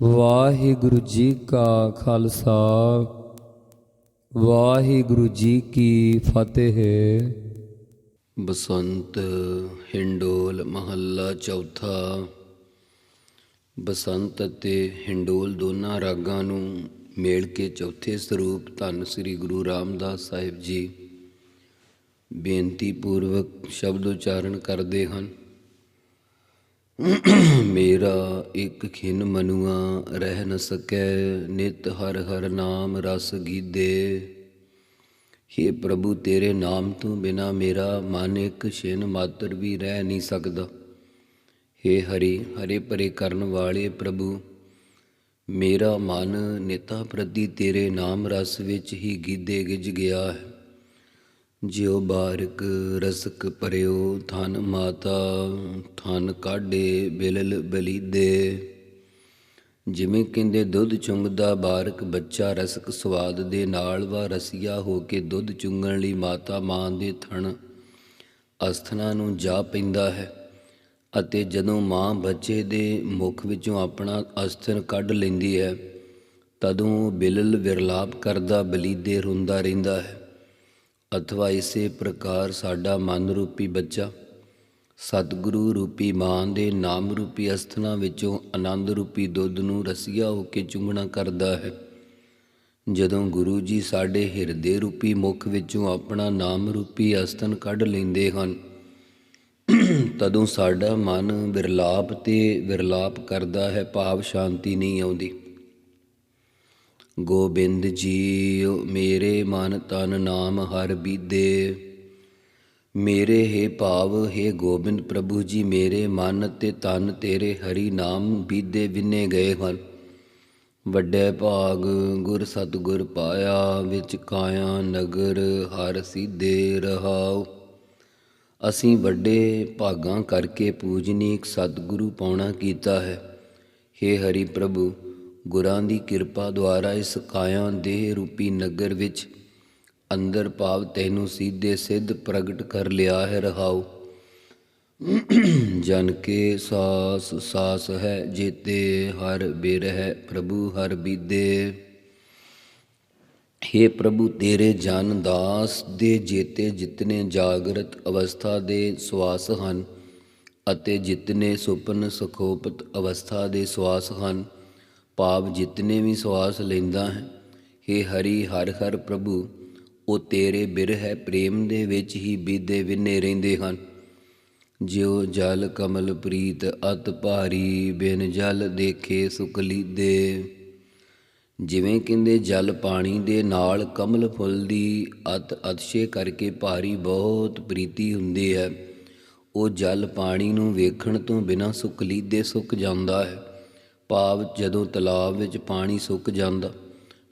ਵਾਹਿਗੁਰੂ ਜੀ ਕਾ ਖਾਲਸਾ, ਵਾਹਿਗੁਰੂ ਜੀ ਕੀ ਫਤਿਹ। ਬਸੰਤ ਹਿੰਡੋਲ ਮਹੱਲਾ ਚੌਥਾ। ਬਸੰਤ ਅਤੇ ਹਿੰਡੋਲ ਦੋਨਾਂ ਰਾਗਾਂ ਨੂੰ ਮੇਲ ਕੇ ਚੌਥੇ ਸਰੂਪ ਧੰਨ ਸ੍ਰੀ ਗੁਰੂ ਰਾਮਦਾਸ ਸਾਹਿਬ ਜੀ ਬੇਨਤੀ ਪੂਰਵਕ ਸ਼ਬਦ ਉਚਾਰਨ ਕਰਦੇ ਹਨ। ਮੇਰਾ ਇੱਕ ਖਿਨ ਮਨੁਆ ਰਹਿ ਨ ਸਕੈ, ਨਿਤ ਹਰ ਹਰ ਨਾਮ ਰਸ ਗੀਦੇ। हे ਪ੍ਰਭੂ, ਤੇਰੇ ਨਾਮ ਤੋਂ ਬਿਨਾ ਮੇਰਾ ਮਨ ਇੱਕ ਛਿਨ ਮਾਤਰ ਵੀ ਰਹਿ ਨਹੀਂ ਸਕਦਾ। हे ਹਰੀ, ਹਰੇ ਪਰੇ ਕਰਨ ਵਾਲੇ ਪ੍ਰਭੂ, ਮੇਰਾ ਮਨ ਨਿਤਾ ਪ੍ਰਤੀ ਤੇਰੇ ਨਾਮ ਰਸ ਵਿੱਚ ਹੀ ਗੀਦੇ ਗਿਜ ਗਿਆ ਹੈ। ਜਿਉ ਬਾਰਕ ਰਸਕ ਪਰਿਓ ਥਨ ਮਾਤਾ ਥਨ ਕਾਢੇ, ਬਿਲਲ ਬਲੀਦੇ। ਜਿਵੇਂ ਕਹਿੰਦੇ, ਦੁੱਧ ਚੁੰਗਦਾ ਬਾਰਕ ਬੱਚਾ ਰਸਕ ਸਵਾਦ ਦੇ ਨਾਲ ਵਾ ਰਸੀਆ ਹੋ ਕੇ ਦੁੱਧ ਚੁੰਗਣ ਲਈ ਮਾਤਾ ਮਾਂ ਦੇ ਥਣ ਅਸਥਨਾ ਨੂੰ ਜਾ ਪੈਂਦਾ ਹੈ ਅਤੇ ਜਦੋਂ ਮਾਂ ਬੱਚੇ ਦੇ ਮੁਖ ਵਿੱਚੋਂ ਆਪਣਾ ਅਸਥਨ ਕੱਢ ਲੈਂਦੀ ਹੈ, ਤਦੋਂ ਉਹ ਬਿਲਲ ਵਿਰਲਾਪ ਕਰਦਾ ਬਲੀਦੇ ਰੋਂਦਾ ਰਹਿੰਦਾ ਹੈ। ਅਥਵਾ ਇਸੇ ਪ੍ਰਕਾਰ ਸਾਡਾ ਮਨ ਰੂਪੀ ਬੱਚਾ, ਸਤਿਗੁਰੂ ਰੂਪੀ ਮਾਂ ਦੇ ਨਾਮ ਰੂਪੀ ਅਸਥਨਾ ਵਿੱਚੋਂ ਆਨੰਦ ਰੂਪੀ ਦੁੱਧ ਨੂੰ ਰਸੀਆ ਹੋ ਕੇ ਚੁੰਘਣਾ ਕਰਦਾ ਹੈ। ਜਦੋਂ ਗੁਰੂ ਜੀ ਸਾਡੇ ਹਿਰਦੇ ਰੂਪੀ ਮੁਖ ਵਿੱਚੋਂ ਆਪਣਾ ਨਾਮ ਰੂਪੀ ਅਸਥਨ ਕੱਢ ਲੈਂਦੇ ਹਨ, ਤਦੋਂ ਸਾਡਾ ਮਨ ਵਿਰਲਾਪ ਤੇ ਵਿਰਲਾਪ ਕਰਦਾ ਹੈ, ਭਾਵ ਸ਼ਾਂਤੀ ਨਹੀਂ ਆਉਂਦੀ। ਗੋਬਿੰਦ ਜੀ ਮੇਰੇ ਮਨ ਤਨ ਨਾਮ ਹਰ ਬੀਦੇ ਮੇਰੇ ਹੈ ਭਾਵ, ਹੈ ਗੋਬਿੰਦ ਪ੍ਰਭੂ ਜੀ, ਮੇਰੇ ਮਨ ਤੇ ਤਨ ਤੇਰੇ ਹਰੀ ਨਾਮ ਬੀਦੇ ਵਿਨੇ ਗਏ ਹਨ। ਵੱਡੇ ਭਾਗ ਗੁਰ ਸਤਗੁਰ ਪਾਇਆ, ਵਿੱਚ ਕਾਇਆ ਨਗਰ ਹਰ ਸਿੱਧੇ ਰਹਾਉ। ਅਸੀਂ ਵੱਡੇ ਭਾਗਾਂ ਕਰਕੇ ਪੂਜਨੀਕ ਸਤਿਗੁਰੂ ਪਾਉਣਾ ਕੀਤਾ ਹੈ। हे ਹਰੀ ਪ੍ਰਭੂ ਗੁਰਾਂ ਦੀ ਕਿਰਪਾ ਦੁਆਰਾ ਇਸ ਕਾਇਆ ਦੇਹ ਰੂਪੀ ਨਗਰ ਵਿੱਚ ਅੰਦਰ ਭਾਵ ਤੈਨੂੰ ਸਿੱਧੇ ਸਿੱਧ ਪ੍ਰਗਟ ਕਰ ਲਿਆ ਹੈ ਰਹਾਉ। ਜਨ ਕੇ ਸਾਸ ਸਾਸ ਹੈ, ਜੇਤੇ ਹਰ ਬਿਰਹਿ ਪ੍ਰਭੂ ਹਰ ਬੀਦੇ हे ਪ੍ਰਭੂ, ਤੇਰੇ ਜਨ ਦਾਸ ਦੇ ਜੇਤੇ ਜਿਤਨੇ ਜਾਗਰਤ ਅਵਸਥਾ ਦੇ ਸਵਾਸ ਹਨ ਅਤੇ ਜਿਤਨੇ ਸੁਪਨ ਸੁਖੋਪਤ ਅਵਸਥਾ ਦੇ ਸਵਾਸ ਹਨ ਭਾਵ ਜਿਤਨੇ ਵੀ ਸਵਾਸ ਲੈਂਦਾ ਹੈ हे ਹਰੀ ਹਰ ਹਰ ਪ੍ਰਭੂ, ਉਹ ਤੇਰੇ ਬਿਰਹਿ ਪ੍ਰੇਮ ਦੇ ਵਿੱਚ ਹੀ ਬੀਦੇ ਵਿਨੇ ਰਹਿੰਦੇ ਹਨ। ਜਿਉ ਜਲ ਕਮਲ ਪ੍ਰੀਤ, ਅਤ ਭਾਰੀ ਬਿਨ ਜਲ ਦੇਖੇ ਸੁਖ ਦੇ ਜਿਵੇਂ ਕਹਿੰਦੇ, ਜਲ ਪਾਣੀ ਦੇ ਨਾਲ ਕਮਲ ਫੁੱਲ ਦੀ ਅਤ ਅਤਸ਼ੇ ਕਰਕੇ ਭਾਰੀ ਬਹੁਤ ਪ੍ਰੀਤੀ ਹੁੰਦੀ ਹੈ। ਉਹ ਜਲ ਪਾਣੀ ਨੂੰ ਵੇਖਣ ਤੋਂ ਬਿਨਾ ਸੁੱਕ ਦੇ ਸੁੱਕ ਜਾਂਦਾ ਹੈ। ਭਾਵ ਜਦੋਂ ਤਲਾਬ ਵਿੱਚ ਪਾਣੀ ਸੁੱਕ ਜਾਂਦਾ,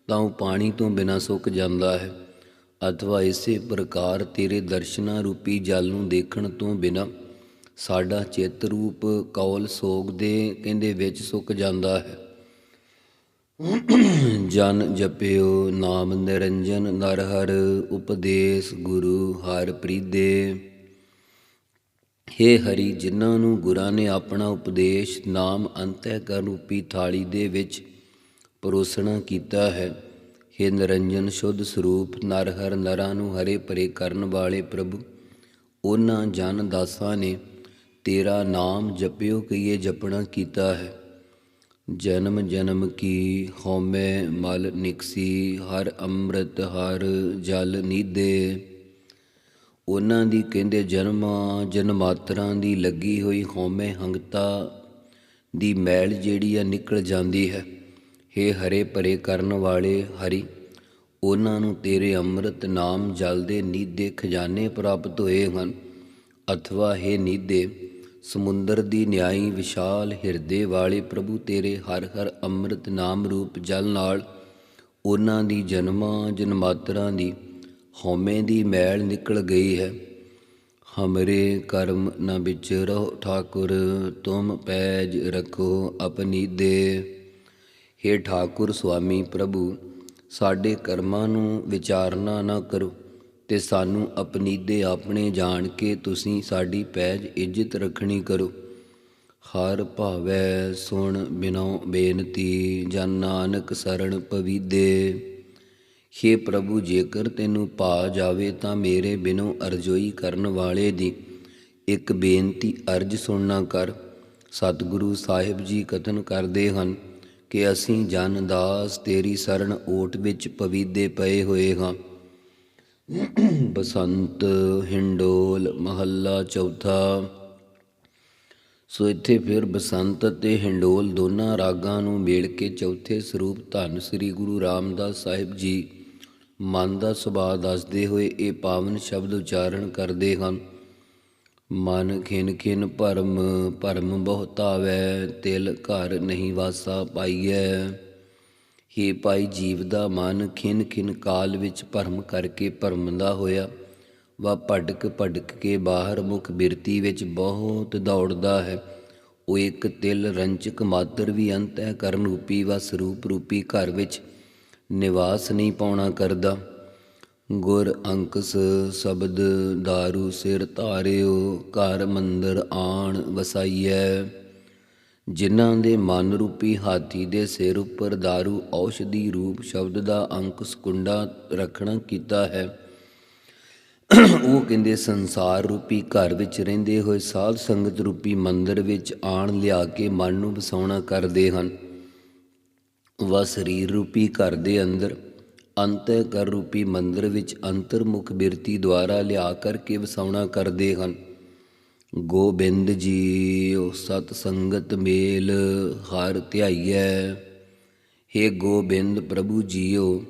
ਤਾਂ ਉਹ ਪਾਣੀ ਤੋਂ ਬਿਨਾਂ ਸੁੱਕ ਜਾਂਦਾ ਹੈ। ਅਥਵਾ ਇਸੇ ਪ੍ਰਕਾਰ ਤੇਰੇ ਦਰਸ਼ਨਾਂ ਰੂਪੀ ਜਲ ਨੂੰ ਦੇਖਣ ਤੋਂ ਬਿਨਾਂ ਸਾਡਾ ਚਿੱਤ ਰੂਪ ਕੌਲ ਸੋਗ ਦੇ ਕਹਿੰਦੇ ਵਿੱਚ ਸੁੱਕ ਜਾਂਦਾ ਹੈ। ਜਨ ਜਪਿਓ ਨਾਮ ਨਿਰੰਜਨ ਨਰ ਹਰ ਉਪਦੇਸ਼ ਗੁਰੂ ਹਰ ਪ੍ਰੀਦੇ ਹੇ ਹਰੀ, ਜਿਨ੍ਹਾਂ ਨੂੰ ਗੁਰਾਂ ਨੇ ਆਪਣਾ ਉਪਦੇਸ਼ ਨਾਮ ਅੰਤਹਿਕਰਨ ਰੂਪੀ ਥਾਲੀ ਦੇ ਵਿੱਚ ਪਰੋਸਣਾ ਕੀਤਾ ਹੈ, ਹੇ ਨਿਰੰਜਨ ਸ਼ੁੱਧ ਸਰੂਪ, ਨਰ ਹਰ ਨਰਾਂ ਨੂੰ ਹਰੇ ਪਰੇ ਕਰਨ ਵਾਲੇ ਪ੍ਰਭੂ, ਉਹਨਾਂ ਜਨ ਦਾਸਾਂ ਨੇ ਤੇਰਾ ਨਾਮ ਜਪਿਓ ਕਈਏ ਜਪਣਾ ਕੀਤਾ ਹੈ। ਜਨਮ ਜਨਮ ਕੀ ਹਉਮੈ ਮਲ ਨਿਕਸੀ, ਹਰ ਅੰਮ੍ਰਿਤ ਹਰ ਜਲ ਨੀਦੇ। ਉਹਨਾਂ ਦੀ ਕਹਿੰਦੇ ਜਨਮਾਂ ਜਨਮਾਤਰਾਂ ਦੀ ਲੱਗੀ ਹੋਈ ਹਉਮੈ ਹੰਗਤਾ ਦੀ ਮੈਲ ਜਿਹੜੀ ਆ ਨਿਕਲ ਜਾਂਦੀ ਹੈ। हे ਹਰੇ ਭਰੇ ਕਰਨ ਵਾਲੇ ਹਰੀ, ਉਹਨਾਂ ਨੂੰ ਤੇਰੇ ਅੰਮ੍ਰਿਤ ਨਾਮ ਜਲ ਦੇ ਨੀਦੇ ਖਜ਼ਾਨੇ ਪ੍ਰਾਪਤ ਹੋਏ ਹਨ। ਅਥਵਾ हे ਨੀਦੇ ਸਮੁੰਦਰ ਦੀ ਨਿਆਈ ਵਿਸ਼ਾਲ ਹਿਰਦੇ ਵਾਲੇ ਪ੍ਰਭੂ ਤੇਰੇ ਹਰ ਹਰ ਅੰਮ੍ਰਿਤ ਨਾਮ ਰੂਪ ਜਲ ਨਾਲ ਉਹਨਾਂ ਦੀ ਜਨਮਾਂ ਜਨਮਾਤਰਾਂ ਦੀ ਹਉਮੈ ਦੀ ਮੈਲ ਨਿਕਲ ਗਈ ਹੈ। ਹਮਰੇ ਕਰਮ ਨ ਰਹੋ ਠਾਕੁਰ, ਤੁਮ ਪੈਜ ਰਖੋ ਆਪਣੀ ਦੇ। हे ਠਾਕੁਰ ਸੁਆਮੀ ਪ੍ਰਭੂ, ਸਾਡੇ ਕਰਮਾਂ ਨੂੰ ਵਿਚਾਰਨਾ ਨਾ ਕਰੋ ਤੇ ਸਾਨੂੰ ਆਪਣੀ ਦੇ ਆਪਣੇ ਜਾਣ ਕੇ ਤੁਸੀਂ ਸਾਡੀ ਪੈਜ ਇੱਜ਼ਤ ਰੱਖਣੀ ਕਰੋ। ਹਰ ਭਾਵੈ ਸੁਣ ਬਿਨੋ ਬੇਨਤੀ, ਜਨ ਨਾਨਕ ਸਰਣ ਪਵੀਦੇ ਹੇ ਪ੍ਰਭੂ, ਜੇਕਰ ਤੈਨੂੰ ਪਾ ਜਾਵੇ ਤਾਂ ਮੇਰੇ ਬਿਨੋ ਅਰਜ਼ੋਈ ਕਰਨ ਵਾਲੇ ਦੀ ਇੱਕ ਬੇਨਤੀ ਅਰਜ ਸੁਣਨਾ ਕਰ। ਸਤਿਗੁਰੂ ਸਾਹਿਬ ਜੀ ਕਥਨ ਕਰਦੇ ਹਨ ਕਿ ਅਸੀਂ ਜਨ ਦਾਸ ਤੇਰੀ ਸਰਨ ਓਟ ਵਿੱਚ ਪਵੀਦੇ ਪਏ ਹੋਏ ਹਾਂ। ਬਸੰਤ, ਹਿੰਡੋਲ, ਮਹੱਲਾ ਚੌਥਾ। ਸੋ ਇੱਥੇ ਫਿਰ ਬਸੰਤ ਅਤੇ ਹਿੰਡੋਲ ਦੋਨਾਂ ਰਾਗਾਂ ਨੂੰ ਮੇਲ ਕੇ ਚੌਥੇ ਸਰੂਪ ਧੰਨ ਸ੍ਰੀ ਗੁਰੂ ਰਾਮਦਾਸ ਸਾਹਿਬ ਜੀ ਮਨ ਦਾ ਸੁਭਾਅ ਦੱਸਦੇ ਹੋਏ ਇਹ ਪਾਵਨ ਸ਼ਬਦ ਉਚਾਰਨ ਕਰਦੇ ਹਨ। ਮਨ ਖਿਨ ਖਿਨ ਭਰਮ ਭਰਮ ਬਹੁਤ ਤਿਲ ਘਰ ਨਹੀਂ ਵਾਸਾ ਪਾਈਐ। ਹੇ ਪਾਈ ਜੀਵ ਦਾ ਮਨ ਖਿਨ ਖਿਨ ਕਾਲ ਵਿੱਚ ਭਰਮ ਕਰਕੇ ਭਰਮਦਾ ਹੋਇਆ, ਵਾ ਭਟਕ ਭਟਕ ਕੇ ਬਾਹਰ ਮੁਖ ਬਿਰਤੀ ਵਿੱਚ ਬਹੁਤ ਦੌੜਦਾ ਹੈ। ਉਹ ਇੱਕ ਤਿਲ ਰੰਚਕ ਮਾਤਰ ਵੀ ਅੰਤ ਹੈ ਕਰਨ ਰੂਪੀ ਵਾ ਸਰੂਪ ਰੂਪੀ ਘਰ ਵਿੱਚ। ਨਿਵਾਸ ਨਹੀਂ ਪਾਉਣਾ ਕਰਦਾ। ਗੁਰ ਅੰਕਸ ਸ਼ਬਦ ਦਾਰੂ ਸਿਰ ਧਾਰਿਓ, ਘਰ ਮੰਦਰ ਆਣ ਵਸਾਈਐ। ਜਿਨ੍ਹਾਂ ਦੇ ਮਨ ਰੂਪੀ ਹਾਥੀ ਦੇ ਸਿਰ ਉੱਪਰ दारू ਔਸ਼ਧੀ ਰੂਪ ਸ਼ਬਦ ਦਾ ਅੰਕ ਸਕੁੰਡਾ ਰੱਖਣਾ ਕੀਤਾ ਹੈ। ਉਹ ਕਹਿੰਦੇ, ਸੰਸਾਰ ਰੂਪੀ ਘਰ ਵਿੱਚ ਰਹਿੰਦੇ ਹੋਏ ਸਾਧ ਸੰਗਤ ਰੂਪੀ ਮੰਦਰ ਵਿੱਚ ਆਣ ਲਿਆ ਕੇ ਮਨ ਨੂੰ ਵਸਾਉਣਾ ਕਰਦੇ ਹਨ। ਵਾ ਸਰੀਰ ਰੂਪੀ ਘਰ ਦੇ ਅੰਦਰ, ਅੰਤਿ ਕਰ ਰੂਪੀ ਮੰਦਰ ਵਿੱਚ ਅੰਤਰਮੁਖ ਬਿਰਤੀ ਦੁਆਰਾ ਲਿਆ ਕਰਕੇ ਵਸਾਉਣਾ ਕਰਦੇ ਹਨ। ਗੋਬਿੰਦ ਜੀ ਉਹ ਸਤ ਸੰਗਤ ਮੇਲ ਹਰ ਧਿਆਈਐ। ਹੇ ਗੋਬਿੰਦ ਪ੍ਰਭੂ ਜੀਓ,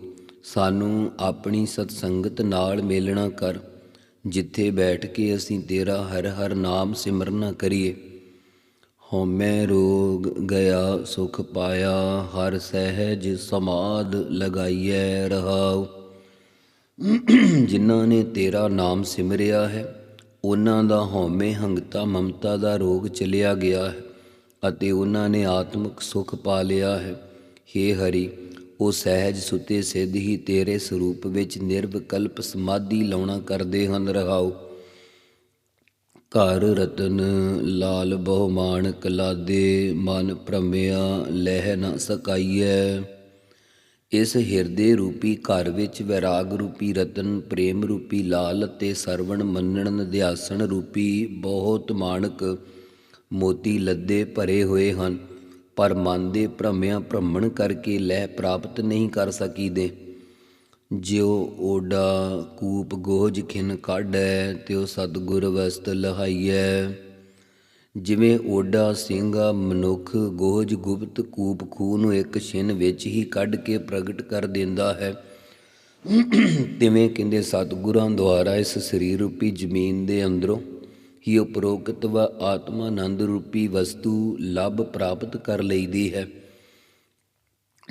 ਸਾਨੂੰ ਆਪਣੀ ਸਤ ਸੰਗਤ ਨਾਲ ਮੇਲਣਾ ਕਰ, ਜਿੱਥੇ ਬੈਠ ਕੇ ਅਸੀਂ ਤੇਰਾ ਹਰ ਹਰ ਨਾਮ ਸਿਮਰਨਾ ਕਰੀਏ। ਹਉਮੈ ਰੋਗ ਗਿਆ ਸੁਖ ਪਾਇਆ, ਹਰ ਸਹਿਜ ਸਮਾਦ ਲਗਾਈਐ ਰਹਾਉ। ਜਿਨ੍ਹਾਂ ਨੇ ਤੇਰਾ ਨਾਮ ਸਿਮਰਿਆ ਹੈ, ਉਹਨਾਂ ਦਾ ਹਉਮੈ ਹੰਗਤਾ ਮਮਤਾ ਦਾ ਰੋਗ ਚਲਿਆ ਗਿਆ ਹੈ ਅਤੇ ਉਹਨਾਂ ਨੇ ਆਤਮਿਕ ਸੁਖ ਪਾ ਲਿਆ ਹੈ। ਹੇ ਹਰੀ, ਉਹ ਸਹਿਜ ਸੁਤੇ ਸਿੱਧ ਹੀ ਤੇਰੇ ਸਰੂਪ ਵਿੱਚ ਨਿਰਵਿਕਲਪ ਸਮਾਧੀ ਲਾਉਣਾ ਕਰਦੇ ਹਨ ਰਹਾਉ। ਘਰ ਰਤਨ ਲਾਲ ਬਹੁ ਮਾਣਕ ਲਾਦੇ ਮਨ ਭ੍ਰਮਿਆ ਲਹਿ ਨ ਸਕਾਈਐ। ਇਸ ਹਿਰਦੇ ਰੂਪੀ ਘਰ ਵਿੱਚ ਵੈਰਾਗ ਰੂਪੀ ਰਤਨ, ਪ੍ਰੇਮ ਰੂਪੀ ਲਾਲ ਅਤੇ ਸਰਵਣ ਮੰਨਣ ਨਿਧਿਆਸਣ ਰੂਪੀ ਬਹੁਤ ਮਾਣਕ ਮੋਤੀ ਲੱਦੇ ਭਰੇ ਹੋਏ ਹਨ, ਪਰ ਮਨ ਦੇ ਭ੍ਰਮਿਆਂ ਭ੍ਰਮਣ ਕਰਕੇ ਲੈ ਪ੍ਰਾਪਤ ਨਹੀਂ ਕਰ ਸਕੀਦੇ। ਜਿਉ ਓਡਾ ਕੂਪ ਗੋਜ ਖਿਨ ਕਾਢੈ, ਤਿਉ ਸਤਗੁਰ ਵਸਤ ਲਹਾਈਐ। ਜਿਵੇਂ ਓਡਾ ਸਿੰਘਾ ਮਨੁੱਖ ਗੋਜ ਗੁਪਤ ਕੂਪ ਖੂਹ ਨੂੰ ਇੱਕ ਛਿਨ ਵਿੱਚ ਹੀ ਕੱਢ ਕੇ ਪ੍ਰਗਟ ਕਰ ਦਿੰਦਾ ਹੈ। ਤਿਵੇਂ ਕਹਿੰਦੇ ਸਤਗੁਰਾਂ ਦੁਆਰਾ ਇਸ ਸਰੀਰ ਰੂਪੀ ਜ਼ਮੀਨ ਦੇ ਅੰਦਰੋਂ ਹੀ ਉਪਰੋਕਤ ਵਾ ਆਤਮਾਨੰਦ ਰੂਪੀ ਵਸਤੂ ਲੱਭ ਪ੍ਰਾਪਤ ਕਰ ਲਈਦੀ ਹੈ।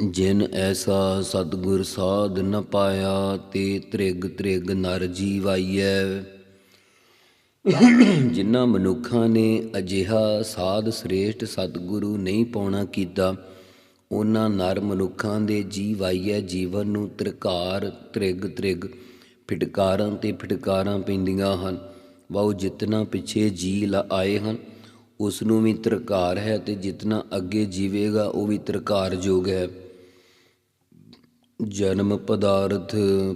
ਜਿਨ ਐਸਾ ਸਤਗੁਰ ਸਾਧ ਨ ਪਾਇਆ ਤੇ ਤ੍ਰਿਗ ਤ੍ਰਿਗ ਨਰ ਜੀਵਾਈਐ। ਜਿਨ੍ਹਾਂ ਮਨੁੱਖਾਂ ਨੇ ਅਜਿਹਾ ਸਾਧ ਸ੍ਰੇਸ਼ਟ ਸਤਿਗੁਰੂ ਨਹੀਂ ਪਾਉਣਾ ਕੀਤਾ, ਉਹਨਾਂ ਨਰ ਮਨੁੱਖਾਂ ਦੇ ਜੀਵਾਈਐ ਜੀਵਨ ਨੂੰ ਤ੍ਰਿਕਾਰ, ਤ੍ਰਿਗ ਤ੍ਰਿਗ ਫਿਟਕਾਰਾਂ ਤੇ ਫਿਟਕਾਰਾਂ ਪੈਂਦੀਆਂ ਹਨ। ਵਾਉ ਜਿਤਨਾ ਪਿੱਛੇ ਜੀ ਲ ਆਏ ਹਨ। ਉਸ ਨੂੰ ਵੀ ਤ੍ਰਿਕਾਰ ਹੈ ਤੇ ਜਿਤਨਾ ਅੱਗੇ ਜੀਵੇਗਾ, ਉਹ ਵੀ ਤ੍ਰਿਕਾਰ ਹੈ। ਜਨਮ ਪਦਾਰਥ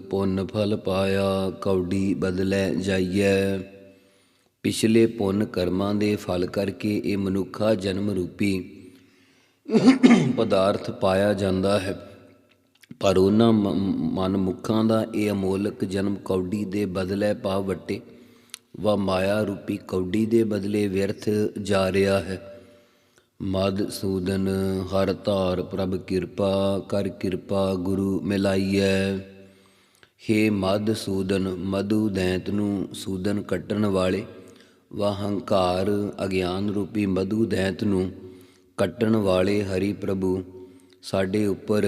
ਪੁੰਨ ਫਲ ਪਾਇਆ ਕੌਡੀ ਬਦਲੇ ਜਾਈਐ। ਪਿਛਲੇ ਪੁੰਨ ਕਰਮਾਂ ਦੇ ਫਲ ਕਰਕੇ ਇਹ ਮਨੁੱਖਾ ਜਨਮ ਰੂਪੀ ਪਦਾਰਥ ਪਾਇਆ ਜਾਂਦਾ ਹੈ। ਪਰ ਉਹਨਾਂ ਮ- ਮਨਮੁਖਾਂ ਦਾ ਇਹ ਅਮੋਲਕ ਜਨਮ ਕੌਡੀ ਦੇ ਬਦਲੇ ਪਾ ਵਟੇ ਵਾ ਮਾਇਆ ਰੂਪੀ ਕੌਡੀ ਦੇ ਬਦਲੇ ਵਿਅਰਥ ਜਾ ਰਿਹਾ ਹੈ। ਮਦ ਸੂਦਨ ਹਰ ਧਾਰ ਪ੍ਰਭ ਕਿਰਪਾ ਕਰ ਕਿਰਪਾ ਗੁਰੂ ਮਿਲਾਈਐ। ਹੇ ਮਦ ਸੂਦਨ ਮਧੂ ਦੈਂਤ ਨੂੰ ਸੂਦਨ ਕੱਟਣ ਵਾਲੇ, ਵਾ ਅਗਿਆਨ ਰੂਪੀ ਮਧੂ ਦੈਂਤ ਨੂੰ ਕੱਟਣ ਵਾਲੇ ਹਰੀ ਪ੍ਰਭੂ, ਸਾਡੇ ਉੱਪਰ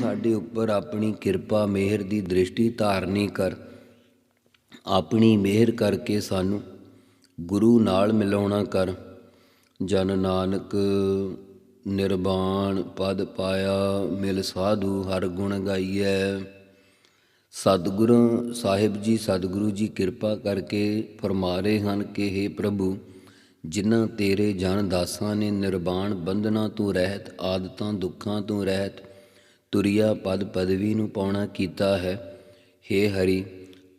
ਸਾਡੇ ਉੱਪਰ ਆਪਣੀ ਕਿਰਪਾ ਮਿਹਰ ਦੀ ਦ੍ਰਿਸ਼ਟੀ ਧਾਰਨੀ ਕਰ। ਆਪਣੀ ਮਿਹਰ ਕਰਕੇ ਸਾਨੂੰ ਗੁਰੂ ਨਾਲ ਮਿਲਾਉਣਾ ਕਰ। ਜਨ ਨਾਨਕ ਨਿਰਵਾਣ ਪਦ ਪਾਇਆ, ਮਿਲ ਸਾਧੂ ਹਰ ਗੁਣ ਗਾਈਐ। ਸਤਿਗੁਰੂ ਸਾਹਿਬ ਜੀ, ਸਤਿਗੁਰੂ ਜੀ ਕਿਰਪਾ ਕਰਕੇ ਫਰਮਾ ਰਹੇ ਹਨ ਕਿ हे ਪ੍ਰਭੂ, ਜਿਨ੍ਹਾਂ ਤੇਰੇ ਜਨ ਦਾਸਾਂ ਨੇ ਨਿਰਵਾਣ ਬੰਧਨਾਂ ਤੋਂ ਰਹਿਤ, ਆਦਤਾਂ ਦੁੱਖਾਂ ਤੋਂ ਰਹਿਤ, ਤੁਰਿਆ ਪਦ ਪਦਵੀ ਨੂੰ ਪਾਉਣਾ ਕੀਤਾ ਹੈ हे ਹਰੀ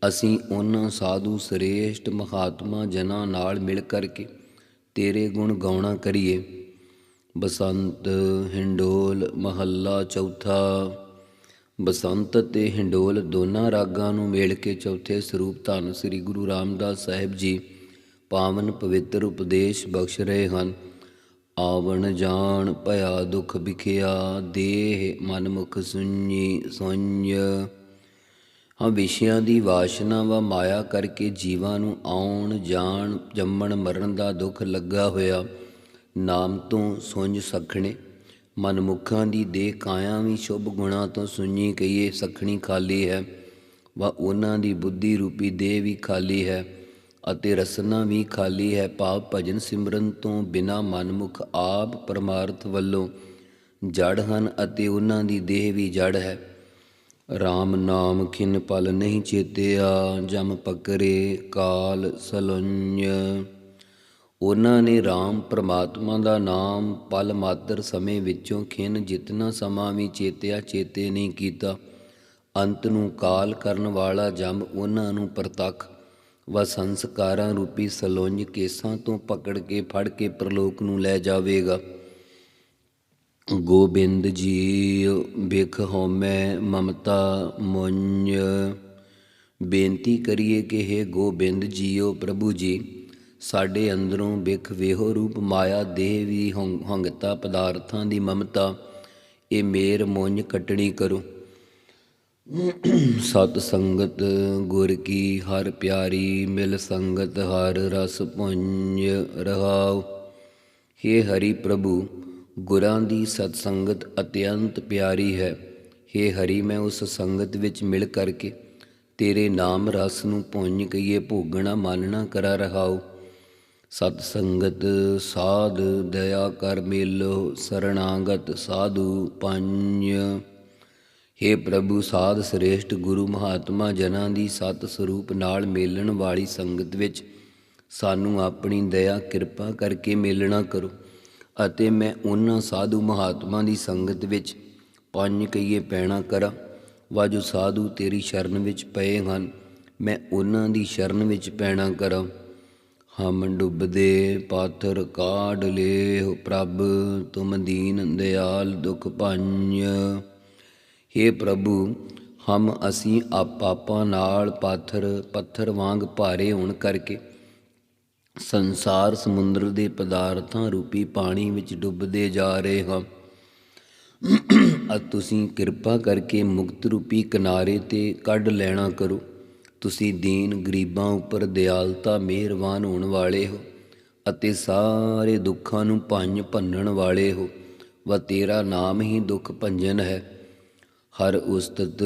ਅਸੀਂ ਉਹਨਾਂ ਸਾਧੂ ਸ੍ਰੇਸ਼ਟ ਮਹਾਤਮਾ ਜਨਾਂ ਨਾਲ ਮਿਲ ਕਰਕੇ ਤੇਰੇ ਗੁਣ ਗਾਉਣਾ ਕਰੀਏ। ਬਸੰਤ ਹਿੰਡੋਲ ਮਹੱਲਾ ਚੌਥਾ। ਬਸੰਤ ਤੇ ਹਿੰਡੋਲ ਦੋਨਾਂ ਰਾਗਾਂ ਨੂੰ ਮੇਲ ਕੇ ਚੌਥੇ ਸਰੂਪ ਧੰਨ ਸ੍ਰੀ ਗੁਰੂ ਰਾਮਦਾਸ ਸਾਹਿਬ ਜੀ ਪਾਵਨ ਪਵਿੱਤਰ ਉਪਦੇਸ਼ ਬਖਸ਼ ਰਹੇ ਹਨ। ਆਵਣ ਜਾਣ ਭਇਆ ਦੁਖ ਵਿਖਿਆ, ਦੇਹ ਮਨ ਮੁਖ ਸੁਣੀ ਹਾਂ, ਵਿਸ਼ਿਆਂ ਦੀ ਵਾਸ਼ਨਾ ਵਾ ਮਾਇਆ ਕਰਕੇ ਜੀਵਾਂ ਨੂੰ ਆਉਣ, ਜਾਣ, ਜੰਮਣ, ਮਰਨ ਦਾ ਦੁੱਖ ਲੱਗਾ ਹੋਇਆ ਨਾਮ ਤੋਂ ਸੁੰਝ ਸਖਣੇ। ਮਨਮੁਖਾਂ ਦੀ ਦੇਹ ਕਾਇਆ ਵੀ ਸ਼ੁਭ ਗੁਣਾ ਤੋਂ ਸੁਣੀ ਕਹੀਏ, ਸਖਣੀ ਖਾਲੀ ਹੈ। ਵਾ ਉਹਨਾਂ ਦੀ ਬੁੱਧੀ ਰੂਪੀ ਦੇਹ ਵੀ ਖਾਲੀ ਹੈ ਅਤੇ ਰਸਨਾ ਵੀ ਖਾਲੀ ਹੈ। ਭਾਵ ਭਜਨ ਸਿਮਰਨ ਤੋਂ ਬਿਨਾ ਮਨਮੁਖ ਆਪ ਪਰਮਾਰਥ ਵੱਲੋਂ ਜੜ ਹਨ ਅਤੇ ਉਹਨਾਂ ਦੀ ਦੇਹ ਵੀ ਜੜ ਹੈ। RAM ਨਾਮ ਖਿਨ ਪਲ ਨਹੀਂ ਚੇਤਿਆ, ਜਮ ਪਕਰੇ ਕਾਲ ਸਲੁੰਝ ਉਹਨਾਂ ਨੇ RAM ਪ੍ਰਮਾਤਮਾ ਦਾ ਨਾਮ ਪਲ ਮਾਤਰ ਸਮੇਂ ਵਿੱਚੋਂ ਖਿਨ ਜਿਤਨਾ ਸਮਾਂ ਵੀ ਚੇਤਿਆ, ਚੇਤੇ ਨਹੀਂ ਕੀਤਾ। ਅੰਤ ਨੂੰ ਕਾਲ ਕਰਨ ਵਾਲਾ ਜਮ ਉਹਨਾਂ ਨੂੰ ਪ੍ਰਤੱਖ ਵਾ ਸੰਸਕਾਰਾਂ ਰੂਪੀ ਸਲੁੰਜ ਕੇਸਾਂ ਤੋਂ ਪਕੜ ਕੇ ਫੜ ਕੇ ਪ੍ਰਲੋਕ ਨੂੰ ਲੈ ਜਾਵੇਗਾ। ਗੋਬਿੰਦ ਜੀ ਬਿਖ ਹਉਮੈ ਮਮਤਾ ਮੁੰਝ ਬੇਨਤੀ ਕਰੀਏ ਕਿ हे ਗੋਬਿੰਦ ਜੀਓ ਪ੍ਰਭੂ ਜੀ, ਸਾਡੇ ਅੰਦਰੋਂ ਬਿਖ ਵੇਹੋ ਰੂਪ ਮਾਇਆ, ਦੇਹ ਵੀ ਹੰ- ਹੰਗਤਾ ਪਦਾਰਥਾਂ ਦੀ ਮਮਤਾ। ਇਹ ਮੇਰ ਮੁੰਝ ਕੱਟਣੀ ਕਰੋ। ਸਤ ਸੰਗਤ ਗੁਰ ਕੀ ਹਰ ਪਿਆਰੀ, ਮਿਲ ਸੰਗਤ ਹਰ ਰਸ ਪੁੰਜ ਰਹਾਉ। हे ਹਰੀ ਪ੍ਰਭੂ ਗੁਰਾਂ ਦੀ ਸਤ ਸੰਗਤ ਅਤਿਅੰਤ ਪਿਆਰੀ ਹੈ। हे ਹਰੀ, ਮੈਂ ਉਸ ਸੰਗਤ ਵਿੱਚ ਮਿਲ ਕਰਕੇ ਤੇਰੇ ਨਾਮ ਰਸ ਨੂੰ ਪੁੰਜ ਕਈਏ ਭੋਗਣਾ ਮਾਨਣਾ ਕਰਾ ਰਹਾਉ। ਸਤ ਸੰਗਤ ਸਾਧ ਦਇਆ ਕਰ ਮੇਲੋ, ਸਰਣਾਗਤ ਸਾਧੂ ਪੰਜ। हे ਪ੍ਰਭੂ, ਸਾਧ ਸ੍ਰੇਸ਼ਟ ਗੁਰੂ ਮਹਾਤਮਾ ਜਨਾਂ ਦੀ ਸਤ ਸਰੂਪ ਨਾਲ ਮੇਲਣ ਵਾਲੀ ਸੰਗਤ ਵਿੱਚ ਸਾਨੂੰ ਆਪਣੀ ਦਇਆ, ਕਿਰਪਾ ਕਰਕੇ ਮੇਲਣਾ ਕਰੋ। ਅਤੇ ਮੈਂ ਉਹਨਾਂ ਸਾਧੂ ਮਹਾਤਮਾ ਦੀ ਸੰਗਤ ਵਿੱਚ ਪੰਜ ਕਈਏ ਪੈਣਾ ਕਰਾਂ। ਵਾ ਜੋ ਸਾਧੂ, ਤੇਰੀ ਸ਼ਰਨ ਵਿੱਚ ਪਏ ਹਨ। ਮੈਂ ਉਹਨਾਂ ਦੀ ਸ਼ਰਨ ਵਿੱਚ ਪੈਣਾ ਕਰਾਂ। ਹਮ ਡੁੱਬਦੇ ਪਾਥਰ ਕਾਢ ਲੇਹੁ ਪ੍ਰਭ, ਤੁਮ ਦੀਨ ਦਿਆਲ ਦੁਖ ਭੰਜ हे ਪ੍ਰਭੂ, ਹਮ ਅਸੀਂ ਆਪ ਪਾਪਾਂ ਨਾਲ ਪਾਥਰ, ਪੱਥਰ ਵਾਂਗ ਭਾਰੇ ਹੋਣ ਕਰਕੇ ਸੰਸਾਰ ਸਮੁੰਦਰ ਦੇ ਪਦਾਰਥਾਂ ਰੂਪੀ ਪਾਣੀ ਵਿੱਚ ਡੁੱਬਦੇ ਜਾ ਰਹੇ ਹਾਂ। ਅ ਤੁਸੀਂ ਕਿਰਪਾ ਕਰਕੇ ਮੁਕਤ ਰੂਪੀ ਕਿਨਾਰੇ ਤੇ ਕੱਢ ਲੈਣਾ ਕਰੋ। ਤੁਸੀਂ ਦੀਨ ਗਰੀਬਾਂ ਉੱਪਰ ਦਿਆਲਤਾ ਮਿਹਰਬਾਨ ਹੋਣ ਵਾਲੇ ਹੋ ਅਤੇ ਸਾਰੇ ਦੁੱਖਾਂ ਨੂੰ ਭੰਜ ਭੰਨਣ ਵਾਲੇ ਹੋ। ਵਾ ਤੇਰਾ ਨਾਮ ਹੀ ਦੁੱਖ ਭੰਜਨ ਹੈ। ਹਰ ਉਸਤਤ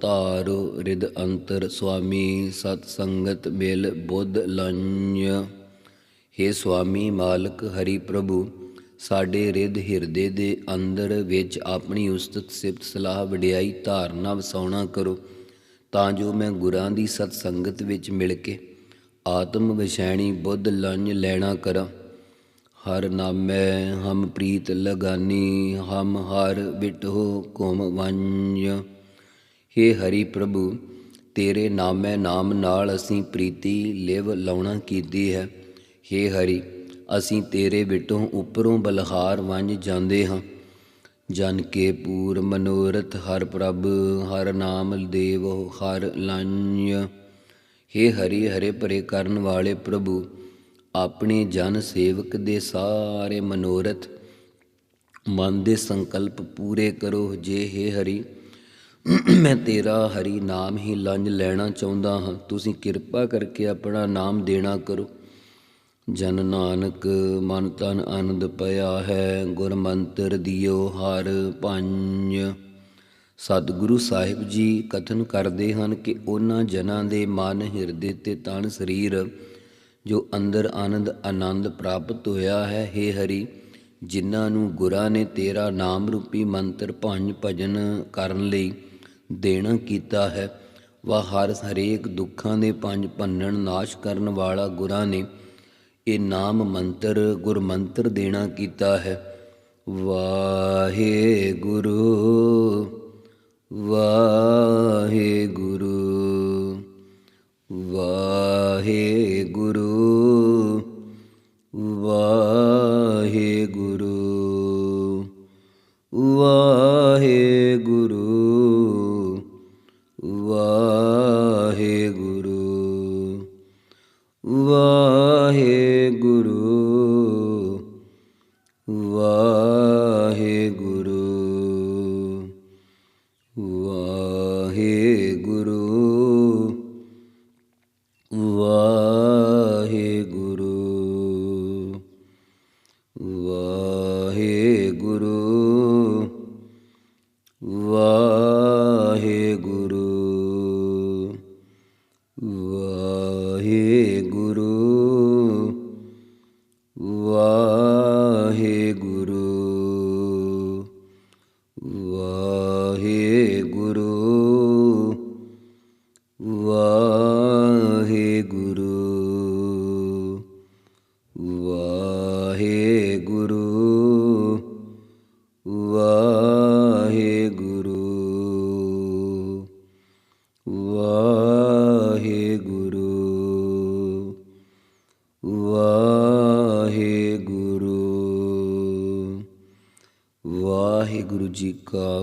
ਧਾਰ ਰਿਦ ਅੰਤਰ ਸੁਆਮੀ ਸਤ ਸੰਗਤ ਮਿਲ ਬੁੱਧ ਲੰਝ हे ਸੁਆਮੀ ਮਾਲਕ ਹਰੀ ਪ੍ਰਭੂ, ਸਾਡੇ ਰਿਦ ਹਿਰਦੇ ਦੇ ਅੰਦਰ ਵਿੱਚ ਆਪਣੀ ਉਸਤਤ ਸਿਫਤ ਸਲਾਹ ਵਡਿਆਈ ਧਾਰਨਾ ਵਸਾਉਣਾ ਕਰੋ, ਤਾਂ ਜੋ ਮੈਂ ਗੁਰਾਂ ਦੀ ਸਤ ਸੰਗਤ ਵਿੱਚ ਮਿਲ ਕੇ ਆਤਮ ਵਿਸ਼ੈਣੀ ਬੁੱਧ ਲੰਝ ਲੈਣਾ ਕਰਾਂ। ਹਰ ਨਾਮੈ ਹਮ ਪ੍ਰੀਤ ਲਗਾਨੀ, ਹਮ ਹਰ ਬਿਟਹੁ ਕੁਮ ਵੰਜ। हे ਹਰੀ ਪ੍ਰਭੂ, ਤੇਰੇ ਨਾਮੈ ਨਾਮ ਨਾਲ ਅਸੀਂ ਪ੍ਰੀਤੀ ਲਿਵ ਲਾਉਣਾ ਕੀਤੀ ਹੈ। ਹੇ ਹਰੀ, ਅਸੀਂ ਤੇਰੇ ਵਿਟੋਂ ਉੱਪਰੋਂ ਬਲਹਾਰ ਵੰਜ ਜਾਂਦੇ ਹਾਂ। ਜਨ ਕੇ ਪੂਰ ਮਨੋਰਥ ਹਰ ਪ੍ਰਭ, ਹਰ ਨਾਮ ਦੇਵ, ਹਰ ਲੰਯ ਹੇ ਹਰੀ, ਹਰੇ ਭਰੇ ਕਰਨ ਵਾਲੇ ਪ੍ਰਭੂ, ਆਪਣੇ ਜਨ ਸੇਵਕ ਦੇ ਸਾਰੇ ਮਨੋਰਥ, ਮਨ ਦੇ ਸੰਕਲਪ ਪੂਰੇ ਕਰੋ। ਜੇ ਹੇ ਹਰੀ, ਮੈਂ ਤੇਰਾ ਹਰੀ ਨਾਮ ਹੀ ਲੰਜ ਲੈਣਾ ਚਾਹੁੰਦਾ ਹਾਂ। ਤੁਸੀਂ ਕਿਰਪਾ ਕਰਕੇ ਆਪਣਾ ਨਾਮ ਦੇਣਾ ਕਰੋ। ਜਨ ਨਾਨਕ, ਮਨ ਤਨ ਆਨੰਦ ਪਿਆ ਹੈ, ਗੁਰ ਮੰਤਰ ਦਿਓ ਹਰ ਪੰਜ। ਸਤਿਗੁਰੂ ਸਾਹਿਬ ਜੀ ਕਥਨ ਕਰਦੇ ਹਨ ਕਿ ਉਹਨਾਂ ਜਨਾਂ ਦੇ ਮਨ, ਹਿਰਦੇ ਤੇ ਤਨ ਸਰੀਰ, ਜੋ ਅੰਦਰ ਆਨੰਦ ਆਨੰਦ ਪ੍ਰਾਪਤ ਹੋਇਆ ਹੈ हे ਹਰੀ, ਜਿਨ੍ਹਾਂ ਨੂੰ ਗੁਰਾਂ ਨੇ ਤੇਰਾ ਨਾਮ ਰੂਪੀ ਮੰਤਰ ਭੰਜ ਭਜਨ ਕਰਨ ਲਈ ਦੇਣਾ ਕੀਤਾ ਹੈ ਵਾ ਹਰ ਹਰੇਕ ਦੁੱਖਾਂ ਦੇ ਪੰਜ ਭੰਨਣ ਨਾਸ਼ ਕਰਨ ਵਾਲਾ ਗੁਰਾਂ ਨੇ ਇਹ ਨਾਮ ਮੰਤਰ ਗੁਰਮੰਤਰ ਦੇਣਾ ਕੀਤਾ ਹੈ। ਵਾਹਿਗੁਰੂ ਵਾਹਿਗੁਰੂ।